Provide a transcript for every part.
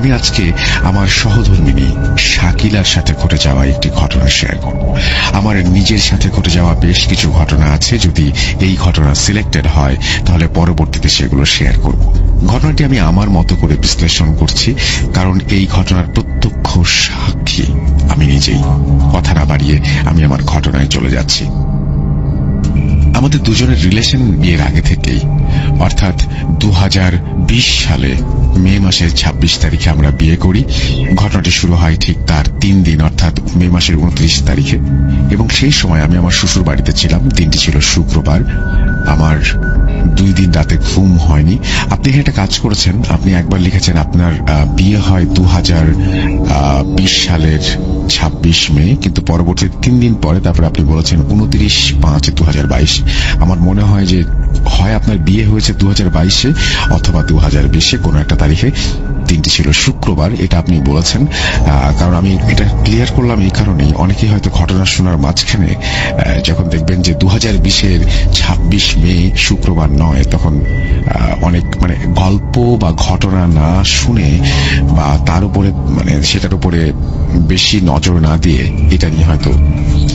আমি আজকে আমার সহধর্মিনী শাকিলার সাথে ঘটে যাওয়া একটি ঘটনা শেয়ার করব। আমার নিজের সাথে ঘটে যাওয়া বেশ কিছু ঘটনা আছে, যদি এই ঘটনা সিলেক্টেড হয়, তাহলে পরবর্তীতে সেগুলো শেয়ার করব। ঘটনাটি আমি আমার মতো করে বিশ্লেষণ করছি, কারণ এই ঘটনার প্রত্যক্ষ সাক্ষী আমি নিজেই। কথা না বাড়িয়ে আমি আমার ঘটনায় চলে যাচ্ছি। আমাদের দুজনের রিলেশন বিয়ের আগে থেকেই। অর্থাৎ দু হাজার বিশ সালে মে মাসের ২৬ তারিখে আমরা বিয়ে করি। ঘটনাটি শুরু হয় ঠিক তার তিন দিন, অর্থাৎ মে মাসের উনত্রিশ তারিখে। এবং সেই সময় আমি আমার শ্বশুর বাড়িতে ছিলাম। দিনটি ছিল শুক্রবার। আমার দুই দিন রাতে ঘুম হয়নি। আপনি একটা কাজ করেছেন। আপনি একবার লিখেছেন, আপনার বিয়ে হয় দু সালের ছাব্বিশ মে, কিন্তু পরবর্তী তিন দিন পরে, তারপরে আপনি বলেছেন উনত্রিশ পাঁচ দু হাজার বাইশ। আমার মনে হয় যে, হয় আপনার বিয়ে হয়েছে দু হাজার বাইশে অথবা দু হাজার বিশে কোনো একটা তারিখে। দিনটি ছিল শুক্রবার, এটা আপনি বলেছেন। কারণ আমি এটা ক্লিয়ার করলাম এই কারণেই। অনেকেই হয়তো ঘটনা শোনার মাঝখানে যখন দেখবেন যে দু হাজার বিশের ছাব্বিশ মে শুক্রবার নয়, তখন অনেক মানে গল্প বা ঘটনা না শুনে বা তার উপরে মানে সেটার উপরে বেশি নজর না দিয়ে এটা নিয়ে হয়তো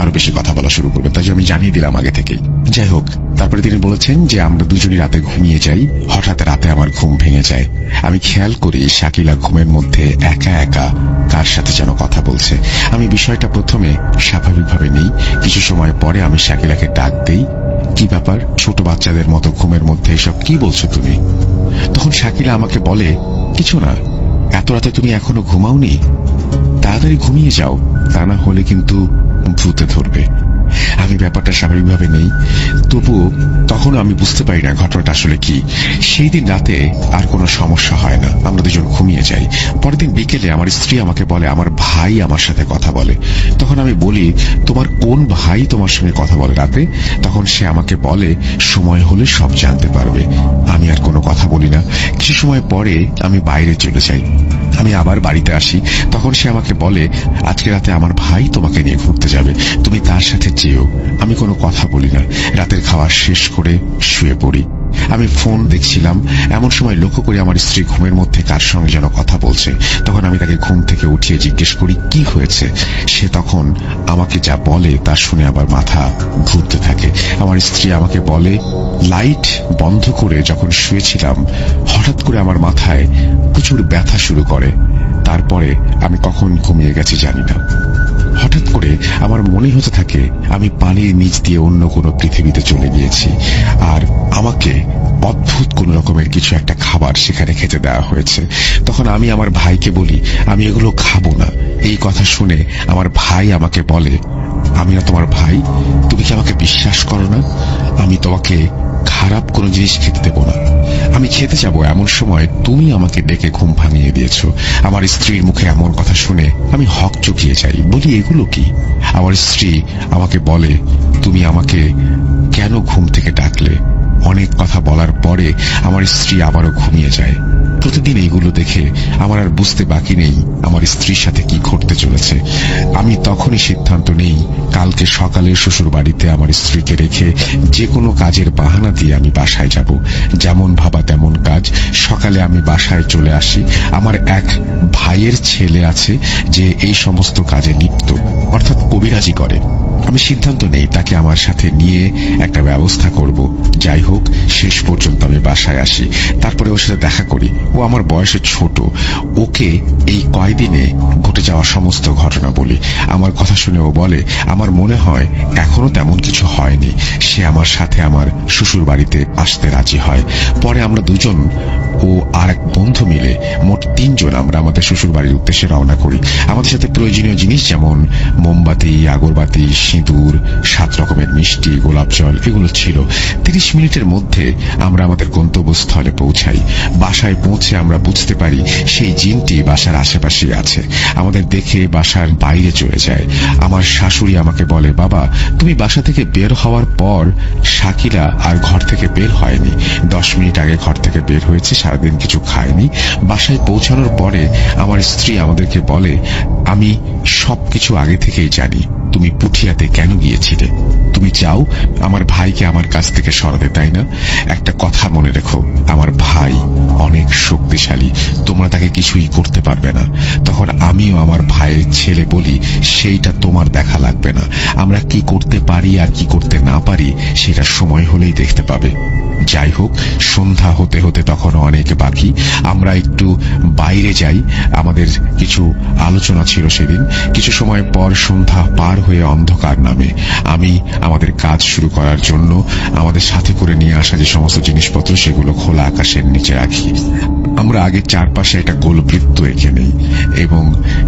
আরও বেশি কথা বলা শুরু করবে তাই আমি জানিয়ে দিলাম আগে থেকেই। যাই হোক, তারপরে তিনি বলেছেন যে আমরা দুজনই রাতে ঘুমিয়ে যাই। হঠাৎ রাতে আমার ঘুম ভেঙে যায়। আমি খেয়াল করি শাকিলা ঘুমের মধ্যে একা একা কার সাথে যেন কথা বলছে। আমি বিষয়টা প্রথমে স্বাভাবিকভাবে নেই। কিছু সময় পরে আমি শাকিলাকে ডাক দেই, কি ব্যাপার? ছোট বাচ্চাদের মতো ঘুমের মধ্যে এসব কি বলছো তুমি? তখন শাকিলা আমাকে বলে, কিছু না, এত রাতে তুমি এখনও ঘুমাওনি? তাড়াতাড়ি ঘুমিয়ে যাও, তা না হলে কিন্তু ভূতে ধরবে। আমি ব্যাপারটা স্বাভাবিকভাবে নেই। তবুও তখন আমি বুঝতে পারি না ঘটনাটা আসলে কি। সেই দিন রাতে আর কোনো সমস্যা হয় না। আমরা দুজন ঘুমিয়ে যাই। পরের দিন বিকেলে আমার স্ত্রী আমাকে বলে, আমার ভাই আমার সাথে কথা বলে। তখন আমি বলি, তোমার কোন ভাই তোমার সঙ্গে কথা বলে রাতে? তখন সে আমাকে বলে, সময় হলে সব জানতে পারবে। আমি আর বলি না, কিছু সময় পরে আমি বাইরে চলে যাই। আমি আবার বাড়িতে আসি, তখন সে আমাকে বলে, আজকে রাতে আমার ভাই তোমাকে নিয়ে ঘুরতে যাবে, তুমি তার সাথে যেও, আমি কোনো কথা বলি না, রাতের খাওয়া শেষ করে শুয়ে পড়ি। আমি ফোন দেখছিলাম। এমন সময় লক্ষ্য করি আমার স্ত্রী ঘুমের মধ্যে কার সঙ্গে যেন কথা বলছে। তখন আমি তাকে ঘুম থেকে উঠিয়ে জিজ্ঞেস করি, কি হয়েছে? সে তখন আমাকে যা বলে তা শুনে আবার মাথা ঘুরতে থাকে। আমার স্ত্রী আমাকে বলে, লাইট বন্ধ করে যখন শুয়েছিলাম, হঠাৎ করে আমার মাথায় প্রচুর ব্যথা শুরু করে। তারপরে আমি কখন ঘুমিয়ে গেছি জানি না। করে আমার মনে হতে থাকে আমি পানির নিচ দিয়ে অন্য কোনো পৃথিবীতে চলে গিয়েছি। আর আমাকে অদ্ভুত কোন রকমের কিছু একটা খাবার সেখানে খেতে দেওয়া হয়েছে। তখন আমি আমার ভাইকে বলি, আমি এগুলো খাব না। এই কথা শুনে আমার ভাই আমাকে বলে, আমি না তোমার ভাই, তুমি কি আমাকে বিশ্বাস করো না? আমি তোমাকে খারাপ কোনো জিনিস খেতে দেবো না। আমি খেতে যাব এমন সময় তুমি আমাকে ডেকে ঘুম ভাঙিয়ে দিয়েছ। আমার স্ত্রীর মুখে এমন কথা শুনে আমি হক চুকিয়ে যাই। বলি, এগুলো কি? আমার স্ত্রী আমাকে বলে, তুমি আমাকে কেন ঘুম থেকে ডাকলে? অনেক কথা বলার পরে আমার স্ত্রী আবারও ঘুমিয়ে যায়। প্রতিদিন এইগুলো দেখে আমার আর বুঝতে বাকি নেই আমার স্ত্রীর সাথে কি ঘটতে চলেছে। আমি তখনই সিদ্ধান্ত নেই, কালকে সকালে শ্বশুর বাড়িতে আমার স্ত্রীকে রেখে যে কোনো কাজের বাহানা দিয়ে আমি বাসায় যাব। যেমন ভাবা তেমন কাজ। সকালে আমি বাসায় চলে আসি। আমার এক ভাইয়ের ছেলে আছে যে এই সমস্ত কাজে লিপ্ত, অর্থাৎ কবিরাজি করে। আমি সিদ্ধান্ত নেই, তাকে আমার সাথে নিয়ে একটা ব্যবস্থা করব। যাই হোক, শেষ পর্যন্ত আমি বাসায় আসি। তারপরে ওর সাথে দেখা করি। ও আমার বয়সে ছোট। ওকে এই কয়দিনে ঘটে যাওয়া সমস্ত ঘটনা বলি। আমার কথা শুনে ও বলে, আমার মনে হয় এখনও তেমন কিছু হয়নি। সে আমার সাথে আমার শ্বশুর বাড়িতে আসতে রাজি হয়। পরে আমরা দুজন, ও আর এক বন্ধু মিলে মোট তিনজন আমরা আমাদের শ্বশুর বাড়ির উদ্দেশ্যে রওনা করি। আমাদের সাথে প্রয়োজনীয় জিনিস যেমন মোমবাতি, আগরবাতি সিঁদুর, সাত রকমের মিষ্টি, গোলাপ জল, এগুলো ছিল। তিরিশ মিনিটের মধ্যে আমরা আমাদের গন্তব্যস্থলে পৌঁছাই। বাসায় পৌঁছে আমরা বুঝতে পারি সেই জিনটি বাসার আশেপাশে আছে। আমাদের দেখে বাসার বাইরে চলে যায়। আমার শাশুড়ি আমাকে বলে, বাবা, তুমি বাসা থেকে বের হওয়ার পর শাকিলা আর ঘর থেকে বের হয়নি। দশ মিনিট আগে ঘর থেকে বের হয়েছে, সারাদিন কিছু খায়নি। বাসায় পৌঁছানোর পরে আমার স্ত্রী আমাদেরকে বলে, আমি সবকিছু আগে থেকেই জানি। তুমি পুঠিয়াতে কেন গিয়েছিলে? তুমি চাও আমার ভাইকে আমার কাছ থেকে সরাতে, তাই না? একটা কথা মনে রেখো, আমার ভাই অনেক শক্তিশালী, তোমরা তাকে কিছুই করতে পারবে না। তখন আমিও আমার ভাইয়ের ছেলে বলি, সেইটা তোমার দেখা লাগবে না। আমরা কি করতে পারি আর কি করতে না পারি, সেটা সময় হলেই দেখতে পাবে। যাই হোক, সন্ধ্যা হতে হতে তখন অনেক বাকি। আমরা একটু বাইরে যাই, আমাদের কিছু আলোচনা ছিল সেদিন। কিছু সময় পর সন্ধ্যা পার হয়ে অন্ধকার নামে। আমি আমাদের কাজ শুরু করার জন্য আমাদের সাথে করে নিয়ে আসা যে সমস্ত জিনিসপত্র, সেগুলো খোলা আকাশের নিচে রাখি। আমরা আগে চারপাশে একটা গোল বৃত্ত এঁকে নেই এবং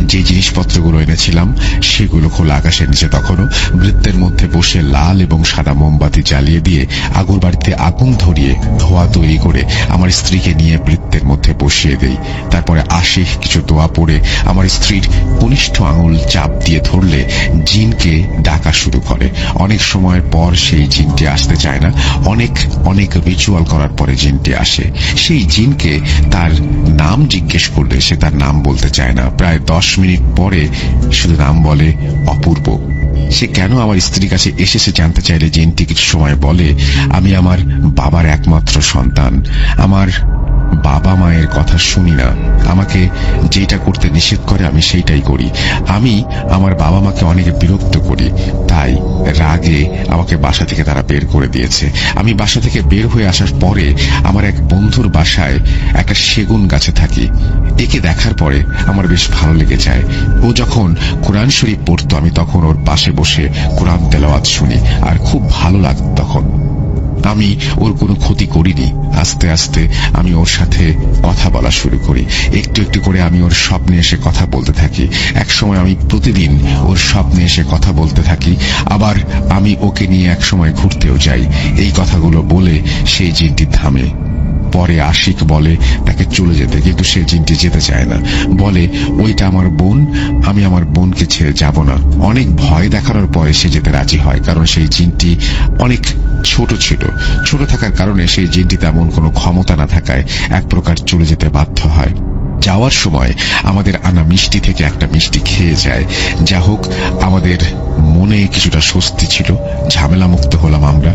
যে জিনিসপত্রগুলো এনেছিলাম, সেগুলো খোলা আকাশের নিচে তখনও বৃত্তের মধ্যে বসে লাল এবং সাদা মোমবাতি জ্বালিয়ে দিয়ে আগুন বাড়িতে আগুন ধরিয়ে ধোয়া তৈরি করে আমার স্ত্রীকে নিয়ে বৃত্তের মধ্যে বসিয়ে দেই। তারপরে আশিক কিছু দোয়া পড়ে আমার স্ত্রীর কনিষ্ঠ আঙুল চাপ দিয়ে ধরলে জিনকে ডাকা শুরু করে। অনেক সময় পর সেই জিনটি আসতে চায় না। অনেক অনেক রিচুয়াল করার পরে জিনটি আসে। সেই জিনকে তার নাম জিজ্ঞেস করলে সে তার নাম বলতে চায় না। প্রায় দশ মিনিট পরে শুধু নাম বলে অপূর্ব। সে কেন আমার স্ত্রীর কাছে এসেছে জানতে চাইলে জিনটি কিছু সময় বলে, আমি আমার বাবার একমাত্র সন্তান। আমার বাবা মায়ের কথা শুনি না। আমাকে যেটা করতে নিষেধ করে আমি সেইটাই করি। আমি আমার বাবা মাকে অনেক বিরক্ত করি। তাই রাগে আমাকে বাসা থেকে তারা বের করে দিয়েছে। আমি বাসা থেকে বের হয়ে আসার পরে আমার এক বন্ধুর বাসায় একটা সেগুন গাছে থাকি। একে দেখার পরে আমার বেশ ভালো লেগে যায়। ও যখন কোরআন শরীফ পড়তো, আমি তখন ওর পাশে বসে কোরআন তেলাওয়াত শুনি। আর খুব ভালো লাগতো তখন। আমি ওর কোনো ক্ষতি করিনি। আস্তে আস্তে আমি ওর সাথে কথা বলা শুরু করি। একটু একটু করে আমি ওর স্বপ্নে এসে কথা বলতে থাকি। এক সময় আমি প্রতিদিন ওর স্বপ্নে এসে কথা বলতে থাকি। আবার আমি ওকে নিয়ে এক সময় ঘুরতেও যাই। এই কথাগুলো বলে সেই জিনটি থামে। পরে আশিক বলে তাকে চলে যেতে, কিন্তু সে জিনটি যেতে চায় না। বলে, ওইটা আমার বোন, আমি আমার বোনকে ছেড়ে যাব না। অনেক ভয় দেখানোর পরে সে যেতে রাজি হয়, কারণ সেই জিনটি অনেক ছোট ছিল। ছোট থাকার কারণে সেই জিনটি তেমন কোনো ক্ষমতা না থাকায় এক প্রকার চলে যেতে বাধ্য হয়। যাওয়ার সময় আমাদের আনা মিষ্টি থেকে একটা মিষ্টি খেয়ে যায়। যা হোক, আমাদের মনে কিছুটা স্বস্তি ছিল। ঝামেলা মুক্ত হলাম আমরা।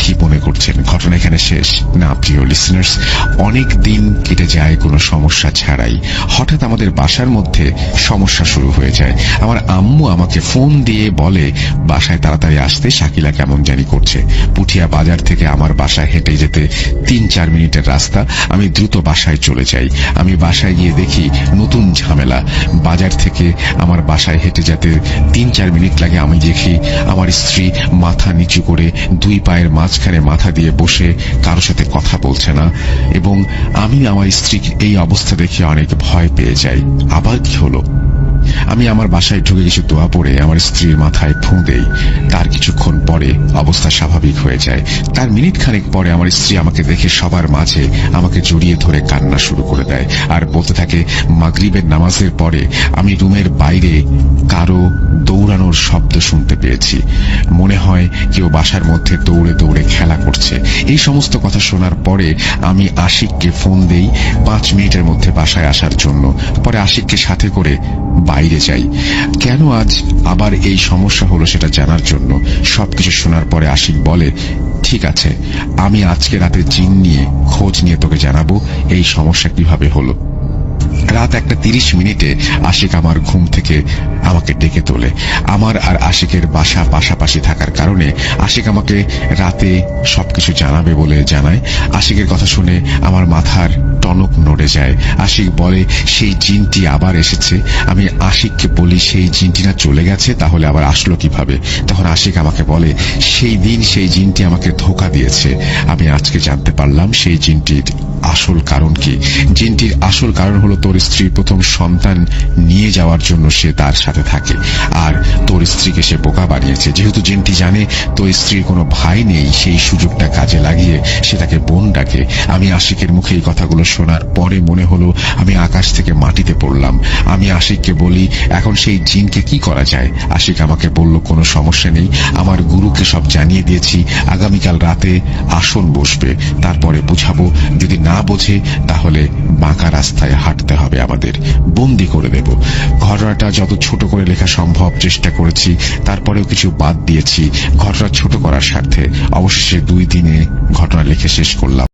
কি মনে করছেন? ঘটনা এখানে শেষ। না, প্রিয় লিসনার্স অনেক দিন কেটে যায়, কোনো সমস্যা ছাড়াই। হঠাৎ আমাদের বাসার মধ্যে সমস্যা শুরু হয়ে যায়। আমার আম্মু আমাকে ফোন দিয়ে বলে, বাসায় তাড়াতাড়ি আসতে, শাকিলা কেমন জানি করছে। পুঠিয়া বাজার থেকে আমার বাসায় হেঁটে যেতে তিন চার মিনিটের রাস্তা। আমি দ্রুত বাসায় চলে যাই। আমি বাসায় গিয়ে দেখি নতুন ঝামেলা। বাজার থেকে আমার বাসায় হেঁটে যেতে তিন চার মিনিট লাগে। আমি দেখি আমার স্ত্রী মাথা নিচু করে দুই পায়ের মাঝখানে মাথা দিয়ে বসে কারও সাথে কথা বলছে না, এবং আমি আমার স্ত্রীকে এই অবস্থা দেখে অনেক ভয় পেয়ে যাই। আবার কি হলো? আমি আমার বাসায় ঢুকে কিছু দোয়া পড়ে আমার স্ত্রীর মাথায় ফুঁ দেই, তার কিছুক্ষণ পরে অবস্থা স্বাভাবিক হয়ে যায়। তার মিনিট খানেক পরে আমার স্ত্রী আমাকে দেখে সবার মাঝে আমাকে জড়িয়ে ধরে কান্না শুরু করে দেয় আর বলতে থাকে, মাগরিবের নামাজের পরে আমি রুমের বাইরে কারও দৌড়ানোর শব্দ শুনতে পেয়েছি। মনে হয় কেউ বাসার মধ্যে দৌড়ে দৌড়ে খেলা করছে। এই সমস্ত কথা শোনার পরে আমি আশিককে ফোন দেই পাঁচ মিনিটের মধ্যে বাসায় আসার জন্য। পরে আশিককে সাথে করে বাইরে যাই। কেন আজ আবার এই সমস্যা হলো সেটা জানার জন্য সবকিছু শোনার পরে আশিক বলে, ঠিক আছে, আমি আজকে রাতে জিন নিয়ে খোঁজ নিয়ে তোকে জানাব এই সমস্যা কীভাবে হলো। রাত একটা তিরিশ মিনিটে আশিক আমার ঘুম থেকে আমাকে ডেকে তোলে। আমার আর আশিকের বাসা পাশাপাশি থাকার কারণে আশিক আমাকে রাতে সবকিছু জানাবে বলে জানায়। আশিকের কথা শুনে আমার মাথার টনক নড়ে যায়। আশিক বলে, সেই জিনটি আবার এসেছে। আমি আশিককে বলি, সেই জিনটি না চলে গেছে, তাহলে আবার আসলো কীভাবে? তখন আশিক আমাকে বলে, সেই দিন সেই জিনটি আমাকে ধোকা দিয়েছে। আমি আজকে জানতে পারলাম সেই জিনটির আসল কারণ কি। জিনটির আসল কারণ হলো তোর স্ত্রীর প্রথম সন্তান নিয়ে যাওয়ার জন্য সে তার সাথে থাকে। আর তোর স্ত্রীকে সে বোকা বানিয়েছে। যেহেতু জিনটি জানে, তোর স্ত্রীর কোনো ভাই নেই, সেই সুযোগটা কাজে লাগিয়ে সে তাকে বোন ডাকে। আমি আশিকের মুখে এই কথাগুলো শোনার পরে মনে হলো, আমি আকাশ থেকে মাটিতে পড়লাম। আমি আশিককে বলি, এখন সেই জিনকে কি করা যায়? আশিক আমাকে বলল, কোনো সমস্যা নেই। আমার গুরুকে সব জানিয়ে দিয়েছি। আগামীকাল রাতে আসন বসবে। তারপরে বুঝাবো। যদি না বোঝে, তাহলে বাঁকা রাস্তায় হাঁটতে হবে আমাদের। বন্দি করে দেব। ঘটনাটা যত ছোট করে লেখা সম্ভব চেষ্টা করেছি, তারপরেও কিছু বাদ দিয়েছি। ঘটনা ছোট করার স্বার্থে অবশেষে দুই দিনে ঘটনা লিখে শেষ করলাম।